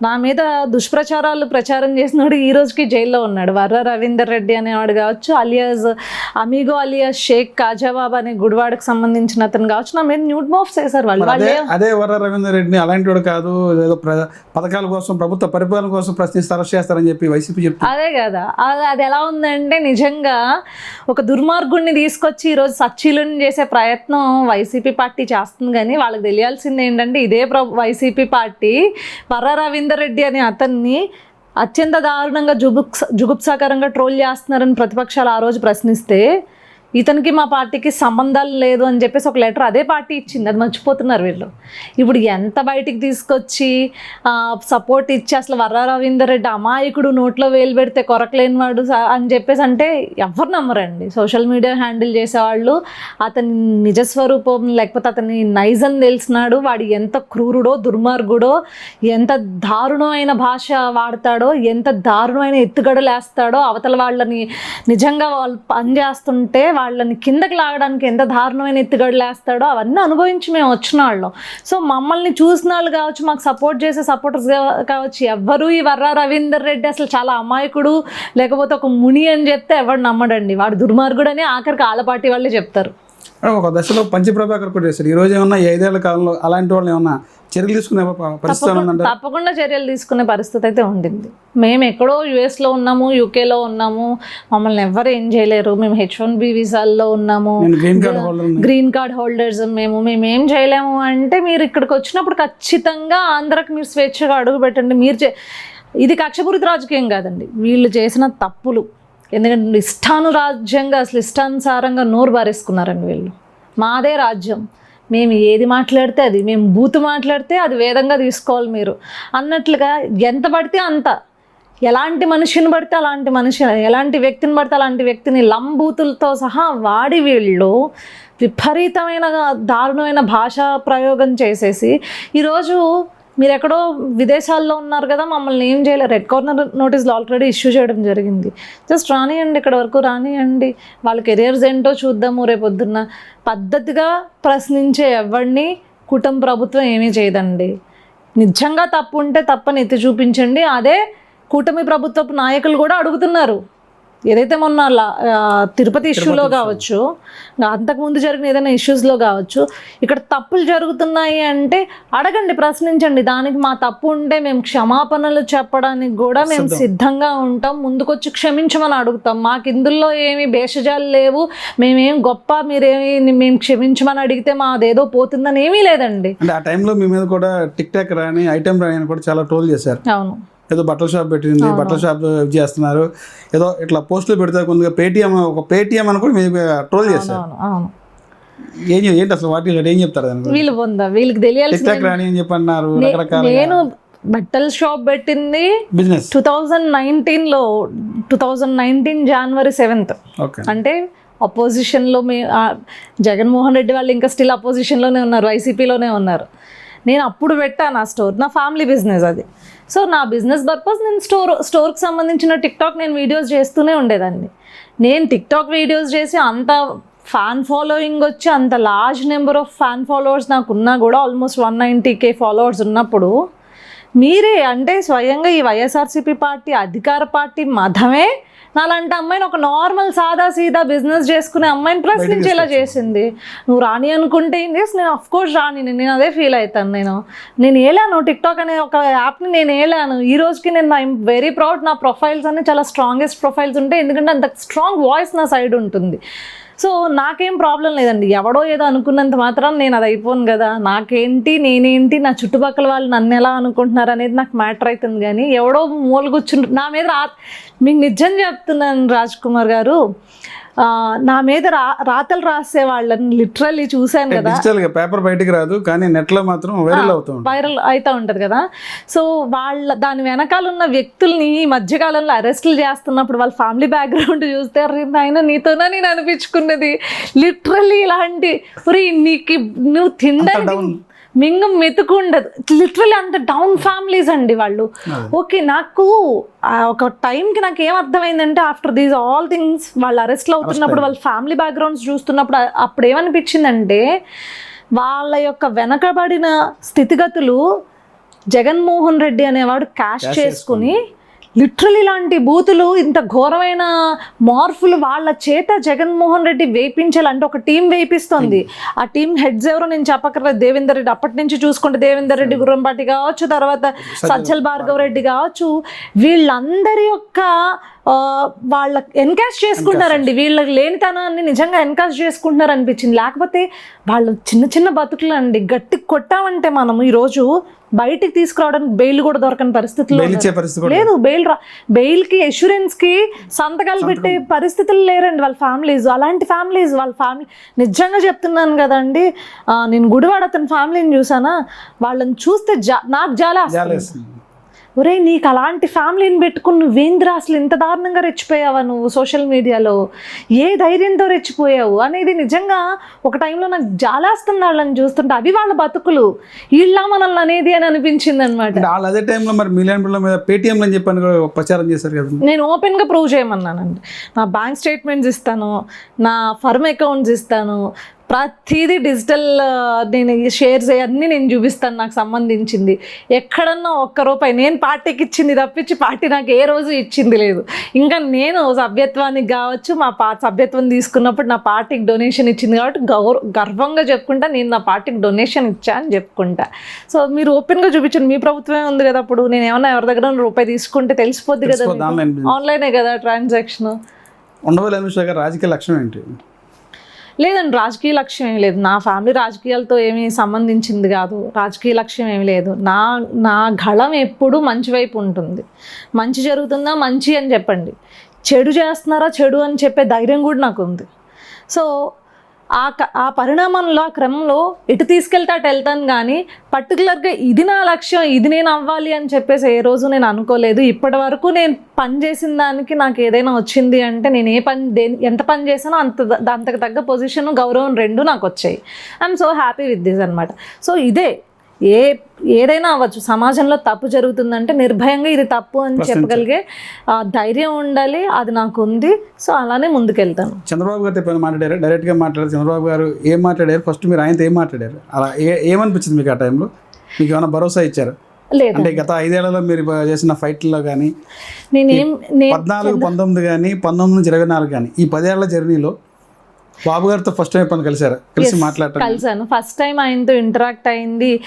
నా మీద దుష్ప్రచారాలు ప్రచారం చేసినాడు ఈ రోజుకి జైల్లో ఉన్నాడు. వర్ర రవీందర్ రెడ్డి అనేవాడు కావచ్చు alias Amigo alias Sheikh Kajabab అనే గుడివాడకు సంబంధించిన అతను కావచ్చు నా మీద న్యూడ్ మోఫ్స్ చేశారు వాళ్ళు. అదే వాళ్ళే అదే వర రవీందర్ రెడ్డిని అలాంటి వాడు కాదు ఏదో పథకాల కోసం ప్రభుత్వ పరిపాలన కోసం ప్రశ్నిస్తే అరెస్ట్ చేస్తారని చెప్పి వైసీపీ చెప్తుంది. అదే కదా. అది అది ఎలా ఉందంటే నిజంగా ఒక దుర్మార్గుడిని తీసుకొచ్చి ఈరోజు సచ్చీలను చేసే ప్రయత్నం వైసీపీ పార్టీ చేస్తుంది కానీ వాళ్ళకి తెలియాల్సింది ఏంటంటే ఇదే ప్ర వైసీపీ పార్టీ వర్ర రవీందర్ రెడ్డి అనే అతన్ని అత్యంత దారుణంగా జుగుప్స జుగుప్సాకరంగా ట్రోల్ చేస్తున్నారని ప్రతిపక్షాలు ఆ రోజు ప్రశ్నిస్తే ఇతనికి మా పార్టీకి సంబంధాలు లేదు అని చెప్పేసి ఒక లెటర్ అదే పార్టీ ఇచ్చింది. అది మర్చిపోతున్నారు వీళ్ళు. ఇప్పుడు ఎంత బయటికి తీసుకొచ్చి సపోర్ట్ ఇచ్చి అసలు వర్ర రవీందర్ రెడ్డి అమాయకుడు నోట్లో వేలు పెడితే కొరకలేని వాడు స- అని చెప్పేసి అంటే ఎవరు నమ్మరండి. సోషల్ మీడియా హ్యాండిల్ చేసేవాళ్ళు అతని నిజస్వరూపం లేకపోతే అతని నైజం తెలిసినాడు. వాడు ఎంత క్రూరుడో దుర్మార్గుడో ఎంత దారుణమైన భాష వాడతాడో ఎంత దారుణమైన ఎత్తుగడలేస్తాడో అవతల వాళ్ళని నిజంగా వాళ్ళు పని చేస్తుంటే వాళ్ళని కిందకి లాగడానికి ఎంత దారుణమైన ఎత్తుగడలు వేస్తాడో అవన్నీ అనుభవించి మేము వచ్చిన వాళ్ళం. సో మమ్మల్ని చూసిన వాళ్ళు కావచ్చు మాకు సపోర్ట్ చేసే సపోర్టర్స్ కావచ్చు ఎవ్వరు ఈ వర్రా రవీందర్ రెడ్డి అసలు చాలా అమాయకుడు లేకపోతే ఒక ముని అని చెప్తే ఎవడు నమ్మడండి. వాడు దుర్మార్గుడు అని ఆఖరికి ఆళ్ళ పార్టీ వాళ్ళే చెప్తారు. ఒక దశలో పంచప్రభాకర్ కూడా చేశారు ఈ రోజు ఏమన్నా ఐదేళ్ళ కాలంలో అలాంటి వాళ్ళు ఏమన్నా చర్యలు తీసుకునే పరిస్థితి? తప్పకుండా చర్యలు తీసుకునే పరిస్థితి అయితే ఉండింది. మేము ఎక్కడో యుఎస్లో ఉన్నాము యూకేలో ఉన్నాము. మమ్మల్ని ఎవ్వరు ఏం చేయలేరు. మేము హెచ్ వన్ బి వీసాల్లో ఉన్నాము. గ్రీన్ కార్డ్ హోల్డర్స్ మేము మేము ఏం చేయలేము. అంటే మీరు ఇక్కడికి వచ్చినప్పుడు ఖచ్చితంగా ఆంధ్రాకి మీరు స్వేచ్ఛగా అడుగు పెట్టండి. మీరు చే ఇది కక్షపూరిత రాజకీయం కాదండి. వీళ్ళు చేసిన తప్పులు. ఎందుకంటే ఇష్టానురాజ్యంగా అసలు ఇష్టానుసారంగా నోరు బారేసుకున్నారండి వీళ్ళు. మాదే రాజ్యం. మేము ఏది మాట్లాడితే అది మేము బూతు మాట్లాడితే అది వేదంగా తీసుకోవాలి మీరు. అన్నట్లుగా ఎంత పడితే అంత. ఎలాంటి మనిషిని పడితే అలాంటి మనిషి ఎలాంటి వ్యక్తిని పడితే అలాంటి వ్యక్తిని లంబూతులతో సహా వాడి వీళ్ళు విపరీతమైన దారుణమైన భాషా ప్రయోగం చేసేసి ఈరోజు మీరు ఎక్కడో విదేశాల్లో ఉన్నారు కదా మమ్మల్ని ఏం చేయలేరు రెడ్ కార్నర్ నోటీసులు ఆల్రెడీ ఇష్యూ చేయడం జరిగింది. జస్ట్ రానియండి ఇక్కడ వరకు రానియండి. వాళ్ళ కెరియర్స్ ఏంటో చూద్దాము రేపొద్దున్న. పద్ధతిగా ప్రశ్నించే ఎవరిని కుటుంబ ప్రభుత్వం ఏమీ చేయదండి. నిజంగా తప్పు ఉంటే తప్పని ఎత్తి చూపించండి. అదే కూటమి ప్రభుత్వపు నాయకులు కూడా అడుగుతున్నారు. ఏదైతే మొన్న తిరుపతి ఇష్యూలో కావచ్చు అంతకుముందు జరిగిన ఏదైనా ఇష్యూస్లో కావచ్చు ఇక్కడ తప్పులు జరుగుతున్నాయి అంటే అడగండి ప్రశ్నించండి. దానికి మా తప్పు ఉంటే మేము క్షమాపణలు చెప్పడానికి కూడా మేము సిద్ధంగా ఉంటాం. ముందుకొచ్చి క్షమించమని అడుగుతాం. మాకు ఇందులో ఏమి భేషజాలు లేవు. మేమేం గొప్ప మీరేమి మేము క్షమించమని అడిగితే మాదేదో పోతుందని ఏమీ లేదండి. అంటే ఆ టైంలో మీ మీద కూడా టిక్ టాక్ రాని ఐటెం రాని కూడా చాలా ట్రోల్ చేశారు. అవును. ఏదో బట్టల షాప్ పెట్టింది బట్టల షాప్ చేస్తున్నారు. ఏదో ఇట్లా పోస్టులు పెడితే కొద్దిగా పేటిఎం ఒక పేటిఎం అని కూడా మీరు ట్రోల్ అవును ఏం ఏంటి అసలు వాటి ఏం చెప్తారు వీళ్ళు పొందా వీళ్ళకి టాక్ రాని అని చెప్పి అన్నారు నేను బట్టల షాప్ పెట్టింది బిజినెస్. టూ థౌజండ్ నైన్టీన్లో టూ థౌజండ్ నైన్టీన్ జనవరి సెవెంత్ ఓకే. అంటే అపోజిషన్లో మీ ఆ, జగన్మోహన్ రెడ్డి వాళ్ళు ఇంకా స్టిల్ అపోజిషన్లోనే ఉన్నారు వైసీపీలోనే ఉన్నారు. నేను అప్పుడు పెట్టాను ఆ స్టోర్ నా ఫ్యామిలీ బిజినెస్ అది. సో నా బిజినెస్ పర్పస్ నేను స్టోర్ స్టోర్కి సంబంధించిన టిక్టాక్ నేను వీడియోస్ చేస్తూనే ఉండేదాన్ని. నేను టిక్టాక్ వీడియోస్ చేసి అంత ఫ్యాన్ ఫాలోయింగ్ వచ్చి అంత large number of fan followers నాకు ఉన్నా కూడా almost one ninety K followers ఉన్నప్పుడు మీరే అంటే స్వయంగా ఈ వైఎస్ఆర్సీపీ పార్టీ అధికార పార్టీ మతమే నాలాంటి అమ్మాయిని ఒక నార్మల్ సాదా సీదా బిజినెస్ చేసుకునే అమ్మాయిని ప్రశ్నించేలా చేసింది. నువ్వు రాని అనుకుంటే ఏం చేసి నేను అఫ్ కోర్స్ రాని నేను అదే ఫీల్ అవుతాను నేను. నేను వేలాను టిక్టాక్ అనే ఒక యాప్ని నేను వేలాను ఈ రోజుకి నేను ఐఎమ్ వెరీ ప్రౌడ్ నా ప్రొఫైల్స్ అన్ని చాలా స్ట్రాంగెస్ట్ ప్రొఫైల్స్ ఉంటాయి ఎందుకంటే అంత స్ట్రాంగ్ వాయిస్ నా సైడ్ ఉంటుంది. సో నాకేం ప్రాబ్లం లేదండి. ఎవడో ఏదో అనుకున్నంత మాత్రం నేను అది అయిపోను కదా. నాకేంటి నేనేంటి నా చుట్టుపక్కల వాళ్ళు నన్ను ఎలా అనుకుంటున్నారు అనేది నాకు మ్యాటర్ అవుతుంది కానీ ఎవడో మూల నా మీద రా మీకు నిజం చెప్తున్నాను రాజ్ కుమార్ గారు. నా మీద రా రాతలు రాసే వాళ్ళని లిటరల్లీ చూశాను కదా. డిజిటల్గా పేపర్ బయటికి రాదు కానీ నెట్లో మాత్రం వైరల్ అవుతూ ఉంటుంది. వైరల్ అవుతూ ఉంటుంది కదా. సో వాళ్ళ దాని వెనకాల ఉన్న వ్యక్తుల్ని ఈ మధ్యకాలంలో అరెస్టులు చేస్తున్నప్పుడు వాళ్ళ ఫ్యామిలీ బ్యాక్గ్రౌండ్ చూస్తే "అరే నాయన నీతోనే నేను అనిపించుకున్నది? లిటరల్లీ ఇలాంటి "ఒరే, నీకు నువ్వు తినడానికి మింగం మెతుకుండదు. లిటరల్లీ అంత డౌన్ ఫ్యామిలీస్ అండి వాళ్ళు. ఓకే నాకు ఒక టైంకి నాకు ఏం అర్థమైందంటే ఆఫ్టర్ దీస్ ఆల్ థింగ్స్ వాళ్ళు అరెస్ట్లు అవుతున్నప్పుడు వాళ్ళ ఫ్యామిలీ బ్యాక్గ్రౌండ్స్ చూస్తున్నప్పుడు అప్పుడు ఏమనిపించిందంటే వాళ్ళ యొక్క వెనకబడిన స్థితిగతులు జగన్మోహన్ రెడ్డి అనేవాడు క్యాష్ చేసుకుని లిటరలీ ఇలాంటి బూతులు ఇంత ఘోరమైన మార్పులు వాళ్ళ చేత జగన్మోహన్ రెడ్డి వేయించాలి అంటే ఒక టీం వేయిపిస్తుంది ఆ టీం హెడ్స్ ఎవరో నేను చెప్పక్కర్లేదు. దేవేందర్ రెడ్డి అప్పటి నుంచి చూసుకుంటే దేవేందర్ రెడ్డి గుర్రంపాటి కావచ్చు తర్వాత సజ్జల్ భార్గవ్ రెడ్డి కావచ్చు వీళ్ళందరి యొక్క వాళ్ళ ఎన్కాష్ చేసుకుంటారండి వీళ్ళకి లేనితనాన్ని నిజంగా ఎన్కాష్ చేసుకుంటున్నారు అనిపించింది లేకపోతే వాళ్ళు చిన్న చిన్న బతుకులు అండి గట్టి కొట్టామంటే మనం ఈరోజు బయటికి తీసుకురావడానికి బెయిల్ కూడా దొరకని పరిస్థితుల్లో లేదు బెయిల్ రా బెయిల్కి అష్యూరెన్స్కి సంతకాలు పెట్టే పరిస్థితులు లేరండి వాళ్ళ ఫ్యామిలీస్. అలాంటి ఫ్యామిలీస్ వాళ్ళ ఫ్యామిలీ నిజంగా చెప్తున్నాను కదండి నేను గుడివాడ అతని ఫ్యామిలీని చూసానా వాళ్ళని చూస్తే జా నాకు జాలా జాలేస్తుంది. ఒరే నీకు అలాంటి ఫ్యామిలీని పెట్టుకుని నువ్వేంద్రా అసలు ఇంత దారుణంగా రెచ్చిపోయావా నువ్వు సోషల్ మీడియాలో? ఏ ధైర్యంతో రెచ్చిపోయావు? అనేది నిజంగా ఒక టైంలో నాకు జాలేస్తుంది వాళ్ళని చూస్తుంటే అవి వాళ్ళ బతుకులు. వీళ్ళ మనల్ని అనేది అని అనిపించింది అనమాట వాళ్ళు అదే టైంలో మరి మిలియన్ మీద పేటీఎం అని చెప్పని కూడా ప్రచారం చేశారు కదా. నేను ఓపెన్గా ప్రూవ్ చేయమన్నానండి. నా బ్యాంక్ స్టేట్మెంట్స్ ఇస్తాను నా ఫర్మ్ అకౌంట్స్ ఇస్తాను ప్రతిదీ డిజిటల్ నేను షేర్స్ అన్నీ నేను చూపిస్తాను నాకు సంబంధించింది. ఎక్కడన్నా ఒక్క రూపాయి నేను పార్టీకి ఇచ్చింది తప్పించి పార్టీ నాకు ఏ రోజు ఇచ్చింది లేదు. ఇంకా నేను సభ్యత్వానికి కావచ్చు మా పా సభ్యత్వం తీసుకున్నప్పుడు నా పార్టీకి డొనేషన్ ఇచ్చింది కాబట్టి గౌరవ గర్వంగా చెప్పుకుంటా నేను నా పార్టీకి డొనేషన్ ఇచ్చా అని చెప్పుకుంటా. సో మీరు ఓపెన్గా చూపించండి. మీ ప్రభుత్వమే ఉంది కదా అప్పుడు. నేను ఏమన్నా ఎవరి దగ్గర రూపాయి తీసుకుంటే తెలిసిపోద్ది కదా. ఆన్లైనే కదా ట్రాన్సాక్షన్? గారు రాజకీయ లక్ష్యం ఏంటి? లేదండి రాజకీయ లక్ష్యం ఏమి లేదు. నా ఫ్యామిలీ రాజకీయాలతో ఏమీ సంబంధించింది కాదు. రాజకీయ లక్ష్యం ఏమి లేదు. నా నా గళం ఎప్పుడూ మంచి వైపు ఉంటుంది. మంచి జరుగుతుందా? మంచి అని చెప్పండి. చెడు చేస్తున్నారా? చెడు అని చెప్పే ధైర్యం కూడా నాకు ఉంది. సో ఆ క- ఆ పరిణామంలో ఆ క్రమంలో ఎటు తీసుకెళ్తే అటు వెళ్తాను కానీ పర్టికులర్గా ఇది నా లక్ష్యం ఇది నేను అవ్వాలి అని చెప్పేసి ఏ రోజు నేను అనుకోలేదు. ఇప్పటి వరకు నేను పని చేసిన దానికి నాకు ఏదైనా వచ్చింది అంటే నేను ఏ పని దేని ఎంత పని చేసానో అంత అంతకు తగ్గ పొజిషన్ గౌరవం రెండు నాకు వచ్చాయి. I'm so happy with this అనమాట సో ఇదే. ఏ ఏదైనా అవ్వచ్చు. సమాజంలో తప్పు జరుగుతుందంటే నిర్భయంగా ఇది తప్పు అని చెప్పగలిగే ఆ, ధైర్యం ఉండాలి. అది నాకు ఉంది. సో అలానే ముందుకెళ్తాను. చంద్రబాబు గారితో ఎప్పుడైనా మాట్లాడారు. డైరెక్ట్గా మాట్లాడారు. చంద్రబాబు గారు ఏం మాట్లాడారు? ఫస్ట్ మీరు ఆయనతో ఏం మాట్లాడారు? అలా ఏ ఏమనిపించింది మీకు ఆ టైంలో? మీకు ఏమైనా భరోసా ఇచ్చారు? లేదు. అంటే గత ఐదేళ్ళలో మీరు చేసిన ఫైట్లో కానీ నేను పద్నాలుగు పంతొమ్మిది కానీ పంతొమ్మిది నుంచి ఇరవై నాలుగు కానీ ఈ పదేళ్ళ జర్నీలో బాబు గారితో ఫస్ట్ టైం ఎప్పుడు కలిసారు? కలిసి మాట్లాడటం? కలిసాను. ఫస్ట్ టైం ఆయనతో ఇంటరాక్ట్ అయింది.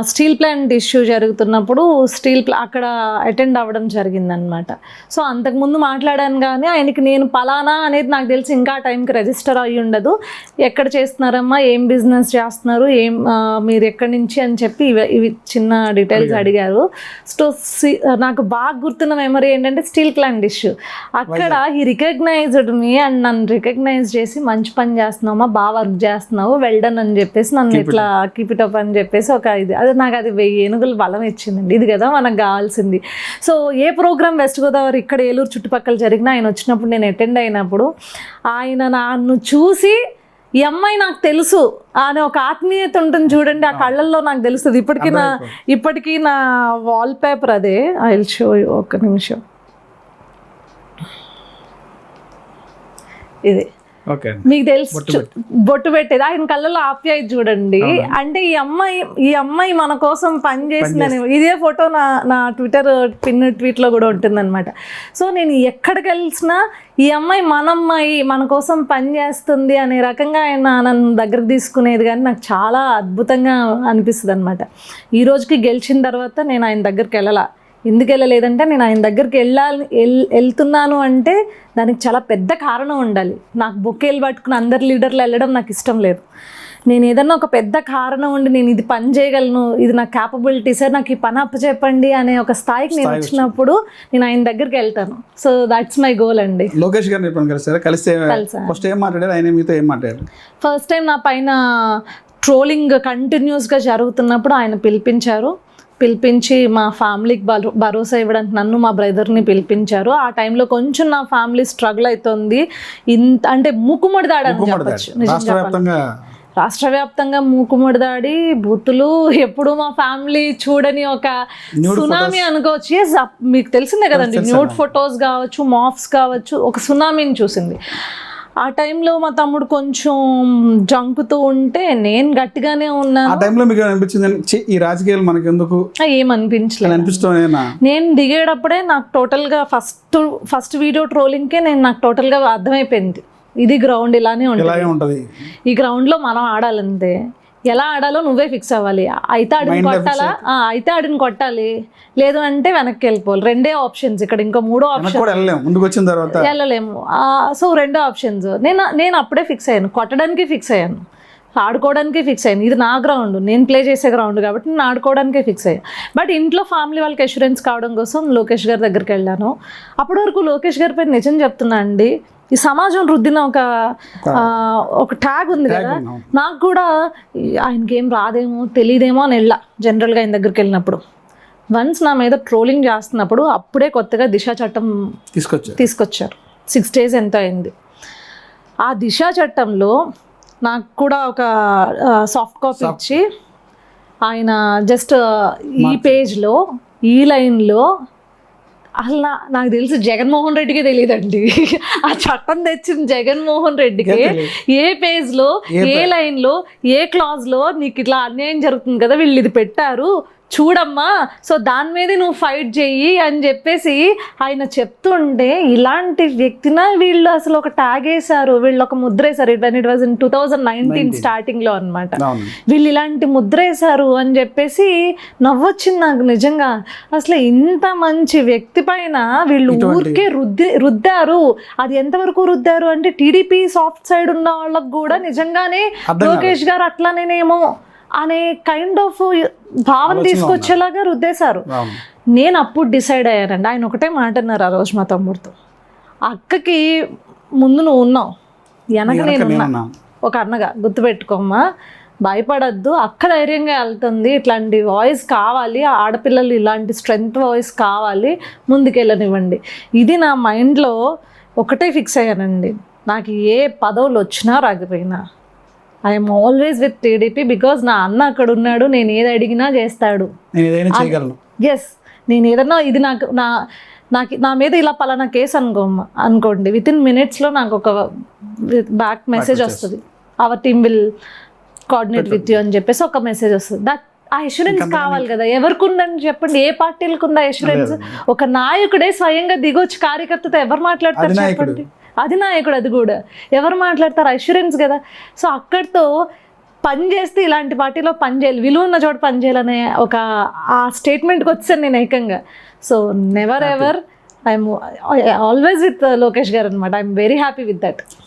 స్టీల్ ప్లాంట్ ఇష్యూ జరుగుతున్నప్పుడు స్టీల్ ప్లా అక్కడ అటెండ్ అవ్వడం జరిగిందనమాట సో అంతకుముందు మాట్లాడాను కానీ ఆయనకి నేను పలానా అనేది నాకు తెలిసి ఇంకా ఆ టైంకి రిజిస్టర్ అయ్యి ఉండదు. ఎక్కడ చేస్తున్నారమ్మా? ఏం బిజినెస్ చేస్తున్నారు? ఏం మీరు ఎక్కడి నుంచి అని చెప్పి ఇవి ఇవి చిన్న డీటెయిల్స్ అడిగారు. సో సి- నాకు బాగా గుర్తున్న మెమరీ ఏంటంటే స్టీల్ ప్లాంట్ ఇష్యూ అక్కడ ఈ రికగ్నైజ్డ్ మీ అండ్ నన్ను రికగ్నైజ్ చేసి మంచి పని చేస్తున్నామా బాగా వర్క్ చేస్తున్నావు వెల్డన్ అని చెప్పేసి నన్ను ఇట్లా కీప్ ఇట్ అప్ అని చెప్పేసి ఒక ఇది. అది నాకు అది వెయ్యి ఏనుగులు బలం ఇచ్చిందండి. ఇది కదా మనకు కావాల్సింది. సో ఏ ప్రోగ్రామ్ వెస్ట్ గోదావరి ఇక్కడ ఏలూరు చుట్టుపక్కల జరిగినా ఆయన వచ్చినప్పుడు నేను అటెండ్ అయినప్పుడు ఆయన నన్ను చూసి ఈ అమ్మాయి నాకు తెలుసు అనే ఒక ఆత్మీయత ఉంటుంది చూడండి ఆ కళ్ళల్లో నాకు తెలుస్తుంది. ఇప్పటికీ నా ఇప్పటికీ నా వాల్ పేపర్ అదే ఐ షో ఒక నిమిషం. ఇది. మీకు తెలుసు బొట్టు పెట్టేది. ఆయన కళ్ళలో ఆప్యాయత చూడండి. అంటే ఈ అమ్మాయి ఈ అమ్మాయి మన కోసం పని చేసిందని ఇదే ఫోటో నా నా ట్విట్టర్ పిన్ ట్వీట్లో కూడా ఉంటుందన్నమాట. సో నేను ఎక్కడికి వెళ్ళినా ఈ అమ్మాయి మన అమ్మాయి మన కోసం పని చేస్తుంది అనే రకంగా ఆయన నన్ను దగ్గరకు తీసుకునేది కానీ నాకు చాలా అద్భుతంగా అనిపిస్తుంది అనమాట ఈ రోజుకి గెలిచిన తర్వాత నేను ఆయన దగ్గరికి వెళ్ళాల. ఎందుకు వెళ్ళలేదంటే నేను ఆయన దగ్గరికి వెళ్ళాలి వెళ్తున్నాను అంటే దానికి చాలా పెద్ద కారణం ఉండాలి. నాకు బొకేలు పట్టుకుని అందరి లీడర్లు వెళ్ళడం నాకు ఇష్టం లేదు. నేను ఏదన్నా ఒక పెద్ద కారణం ఉండి నేను ఇది పని చేయగలను ఇది నా క్యాపబిలిటీ సార్ నాకు ఈ పని అప్పచెప్పండి అనే ఒక స్థాయికి నేను వచ్చినప్పుడు నేను ఆయన దగ్గరికి వెళ్తాను. సో దాట్స్ మై గోల్ అండి. లోకేష్ గారిని ఎప్పుడు కలిసారు కలిసా. ఫస్ట్ ఏం మాట్లాడారు? ఆయన మీతో ఏం మాట్లాడారు? ఫస్ట్ టైం నా పైన ట్రోలింగ్ కంటిన్యూస్గా జరుగుతున్నప్పుడు ఆయన పిలిపించారు. పిలిపించి మా ఫ్యామిలీకి భరో భరోసా ఇవ్వడానికి నన్ను మా బ్రదర్ని పిలిపించారు. ఆ టైంలో కొంచెం నా ఫ్యామిలీ స్ట్రగుల్ అవుతుంది ఇంత అంటే మూకుమ్మడి దాడి అని ఉమ్మడి చెప్పచ్చు. దాడి. నిజం రాష్ట్ర వ్యాప్తంగా మూకుమ్మడి దాడి బూతులు ఎప్పుడు మా ఫ్యామిలీ చూడని ఒక సునామీ అనుకోవచ్చు. మీకు తెలిసిందే కదండి. న్యూడ్ ఫొటోస్ కావచ్చు మాఫ్స్ కావచ్చు ఒక సునామీని చూసింది. ఆ టైంలో మా తమ్ముడు కొంచెం జంకుతూ ఉంటే నేను గట్టిగానే ఆ ఉన్నాను టైంలో మీకు అనిపించింది? ఈ రాజకీయాలు మనకి ఎందుకు ఏమనిపించలేదు. అని అనిపిస్తూనేనా నేను దిగేటప్పుడే నాకు టోటల్గా ఫస్ట్ ఫస్ట్ వీడియో ట్రోలింగ్కే నేను నాకు టోటల్గా అర్థమైపోయింది. ఇది గ్రౌండ్ ఇలానే ఉంటది. ఈ గ్రౌండ్లో మనం ఆడాలంతే. ఎలా ఆడాలో నువ్వే ఫిక్స్ అవ్వాలి. అయితే ఆడిని కొట్టాలా? అయితే ఆడిని కొట్టాలి. లేదు అంటే వెనక్కి వెళ్ళిపోవాలి. రెండే ఆప్షన్స్ ఇక్కడ. ఇంకా మూడో ఆప్షన్ వెళ్ళలేము. ముందుకు వచ్చిన తర్వాత. వెళ్ళలేము. సో రెండో ఆప్షన్స్ నేను నేను అప్పుడే ఫిక్స్ అయ్యాను. కొట్టడానికి ఫిక్స్ అయ్యాను. ఆడుకోవడానికి ఫిక్స్ అయ్యాను. ఇది నా గ్రౌండ్ నేను ప్లే చేసే గ్రౌండ్ కాబట్టి నేను ఆడుకోవడానికే ఫిక్స్ అయ్యాను. బట్ ఇంట్లో ఫ్యామిలీ వాళ్ళకి అష్యూరెన్స్ కావడం కోసం లోకేష్ గారి దగ్గరికి వెళ్ళాను. అప్పటి వరకు లోకేష్ గారి పేరు నిజం చెప్తున్నా అండి. ఈ సమాజం రుద్దిన ఒక ఒక ట్యాగ్ ఉంది కదా. నాకు కూడా ఆయనకి ఏం రాదేమో తెలియదేమో అని వెళ్ళా జనరల్గా ఆయన దగ్గరికి వెళ్ళినప్పుడు. వన్స్ నా మీద ట్రోలింగ్ చేస్తున్నప్పుడు అప్పుడే కొత్తగా దిశ చట్టం తీసుకొచ్చారు. తీసుకొచ్చారు. సిక్స్ డేస్ ఎంత అయింది. ఆ దిశా చట్టంలో నాకు కూడా ఒక సాఫ్ట్ కాపీ ఇచ్చి ఆయన జస్ట్ ఈ పేజ్లో ఈ లైన్లో అసలు నా- నాకు తెలిసి జగన్మోహన్ రెడ్డికి తెలియదండి. ఆ చట్టం తెచ్చిన జగన్మోహన్ రెడ్డికి ఏ పేజ్లో ఏ లైన్లో ఏ క్లాజ్లో నీకు ఇట్లా అన్యాయం జరుగుతుంది కదా వీళ్ళు ఇది పెట్టారు. చూడమ్మా సో దాని మీదే నువ్వు ఫైట్ చెయ్యి అని చెప్పేసి ఆయన చెప్తుంటే ఇలాంటి వ్యక్తిన వీళ్ళు అసలు ఒక ట్యాగ్ వేశారు వీళ్ళు ఒక ముద్ర వేశారు. It it was in two thousand nineteen స్టార్టింగ్లో అనమాట వీళ్ళు ఇలాంటి ముద్ర వేశారు అని చెప్పేసి నవ్వొచ్చింది నాకు నిజంగా. అసలు ఇంత మంచి వ్యక్తి పైన వీళ్ళు ఊరికే రుద్ది రుద్దారు. అది ఎంతవరకు రుద్దారు అంటే టీడీపీ సాఫ్ట్ సైడ్ ఉన్న వాళ్ళకు కూడా నిజంగానే లోకేష్ గారు అట్లనేనేమో అనే కైండ్ ఆఫ్ భావన తీసుకొచ్చేలాగా రుద్దేశారు. నేను అప్పుడు డిసైడ్ అయ్యానండి. ఆయన ఒకటే మాట అన్నారు ఆ రోజు మా తమ్ముడితో. అక్కకి ముందు నువ్వు ఉన్నావు. వెనక నేను. ఒక అన్నగా గుర్తుపెట్టుకోమ్మా. భయపడద్దు. అక్క ధైర్యంగా వెళ్తుంది. ఇట్లాంటి వాయిస్ కావాలి. ఆడపిల్లలు ఇలాంటి స్ట్రెంగ్త్ వాయిస్ కావాలి. ముందుకెళ్ళనివ్వండి. ఇది నా మైండ్లో ఒకటే ఫిక్స్ అయ్యానండి. నాకు ఏ పదవులు వచ్చినా రాకపోయినా. I'm always with TDP because నా అన్న అక్కడ ఉన్నాడు నేను ఏది అడిగినా చేస్తాడు. నేను ఏదైనా చేయగలను. ఎస్ నేను ఏదన్నా ఇది నాకు నా నాకు నా మీద ఇలా పలానా కేసు అనుకో అనుకోండి. విత్ ఇన్ మినిట్స్లో నాకు ఒక బ్యాక్ మెసేజ్ వస్తుంది. Our team will coordinate with you అని చెప్పేసి ఒక మెసేజ్ వస్తుంది. దట్ ఆ ఇన్సూరెన్స్ కావాలి కదా? ఎవరికి ఉందని చెప్పండి. ఏ పార్టీలకు ఉందా ఇన్సూరెన్స్ ఒక నాయకుడే స్వయంగా దిగొచ్చి కార్యకర్తతో ఎవరు మాట్లాడతారు. చెప్పండి. అధినాయకుడు అది కూడా. ఎవరు మాట్లాడతారు? అష్యూరెన్స్ కదా. సో అక్కడితో పని చేస్తే ఇలాంటి పార్టీలో పని చేయాలి. విలువ ఉన్న చోట పని చేయాలనే ఒక ఆ స్టేట్మెంట్కి వచ్చాను నేను ఏకంగా. So never ever I'm always with Lokesh గారు అనమాట I'm very happy with that